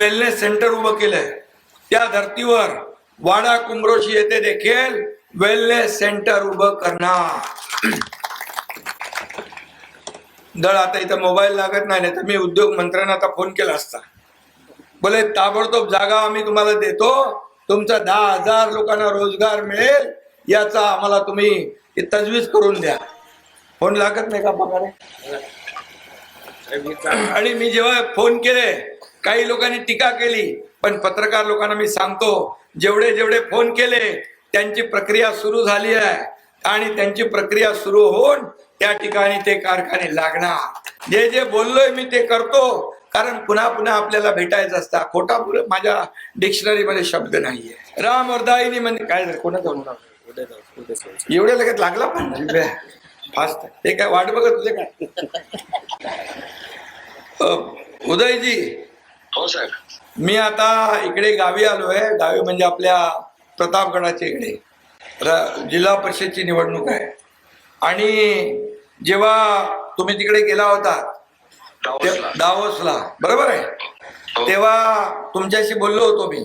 Wellness centre उभं केलंय. त्या धर्तीवर वाडा कुंभरोशी येथे देखील वेलनेस सेंटर उभं करणार. दळ आता इथं मोबाईल लागत नाही नाही तर मी उद्योग मंत्र्यांना आता फोन केला असता. बोले ताबडतोब जागा आम्ही तुम्हाला देतो. तुमचा दहा हजार लोकांना रोजगार मिळेल. याचा आम्हाला तुम्ही तजवीज करून द्या. फोन लागत नाही का पगारे? आणि मी जेव्हा फोन केले काही लोकांनी टीका केली पण पत्रकार लोकांना मी सांगतो जेवढे जेवढे फोन केले त्यांची प्रक्रिया सुरू झाली आहे. आणि त्यांची प्रक्रिया सुरू होऊन त्या ठिकाणी ते कारखाने लागणार. जे जे बोललोय मी ते करतो कारण पुन्हा पुन्हा आपल्याला भेटायचं असतं. खोटा माझ्या डिक्शनरी मध्ये शब्द नाहीये. राम वर्धाईनी म्हणजे काय? झालं कोणाचा एवढ्या लगेच लागला पण? फास्ट ते काय वाट बघत तुझे काय अ, उदयजी हो साहेब. मी आता इकडे गावी आलोय. गावी म्हणजे आपल्या प्रतापगडाच्या इकडे. जिल्हा परिषदची निवडणूक आहे. आणि जेव्हा तुम्ही तिकडे गेला होता दावोसला बरोबर आहे? हो. तेव्हा तुमच्याशी बोललो होतो मी.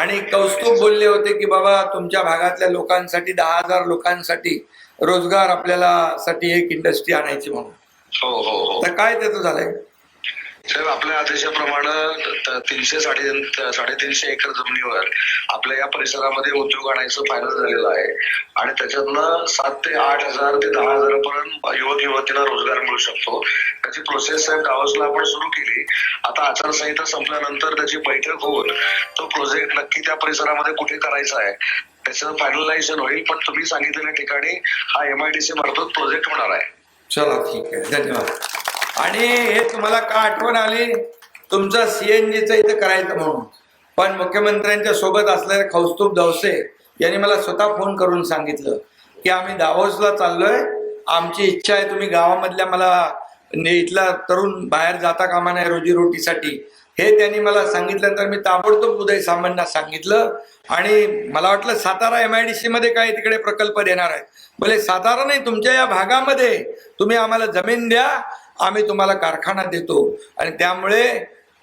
आणि कौस्तुभ बोलले होते की बाबा तुमच्या भागातल्या लोकांसाठी दहा हजार लोकांसाठी रोजगार आपल्याला साठी एक इंडस्ट्री आणायची म्हणून. हो हो हो. तर काय त्याचं झालंय? साहेब आपल्या आदेशाप्रमाणे तीनशे साडे साडेतीनशे एकर जमिनीवर आपल्या या परिसरामध्ये उद्योग आणायचं फायनल झालेलं आहे. आणि त्याच्यातनं सात ते आठ हजार ते दहा हजार पर्यंत युवक युवतींना रोजगार मिळू शकतो. त्याची प्रोसेस साहेब गावासला आपण सुरू केली. आता आचारसंहिता संपल्यानंतर त्याची बैठक होऊन तो प्रोजेक्ट नक्की त्या परिसरामध्ये कुठे करायचा आहे त्याचं फायनलायझेशन होईल. पण तुम्ही सांगितलेल्या ठिकाणी हा एमआयडीसी मार्फत प्रोजेक्ट होणार आहे. चला ठीक आहे. धन्यवाद. आणि हे तुम्हाला का आठवण आली? तुमचं सीएनजीचं इथं करायचं म्हणून. पण मुख्यमंत्र्यांच्या सोबत असलेले कौस्तुभ दवसे यांनी मला स्वतः फोन करून सांगितलं की आम्ही दावोसला चाललोय. आमची इच्छा आहे तुम्ही गावामधल्या मला इथला तरुण बाहेर जाता कामा नाही रोजीरोटीसाठी हे त्यांनी मला सांगितलं तर मी ताबडतोब उदय सामंतना सांगितलं. आणि मला वाटलं Satara M I D C मध्ये काय तिकडे प्रकल्प देणार आहेत भले सातारा नाही तुमच्या या भागामध्ये तुम्ही आम्हाला जमीन द्या आम्ही तुम्हाला कारखाना देतो आणि त्यामुळे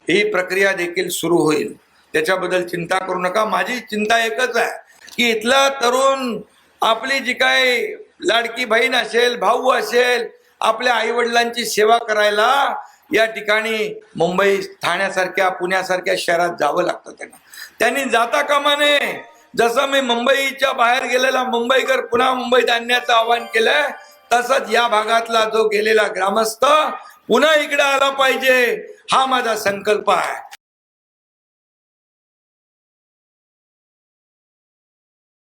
ही प्रक्रिया देखील सुरू होईल. त्याच्याबद्दल चिंता करू नका. माझी चिंता एकच आहे की इथला तरुण आपली जी काय लाडकी बहीण असेल भाऊ असेल आपल्या आई वडिलांची सेवा करायला या ठिकाणी मुंबई ठाण्यासारख्या पुण्यासारख्या शहरात जावं लागतं त्यांना. त्यांनी जाता कामा नये. जसं मी मुंबईच्या बाहेर गेलेला मुंबईकर पुन्हा मुंबईत आणण्याचं आवाहन केलंय तसंच या भागातला जो गेलेला ग्रामस्थ पुन्हा इकडे आला पाहिजे हा माझा संकल्प आहे.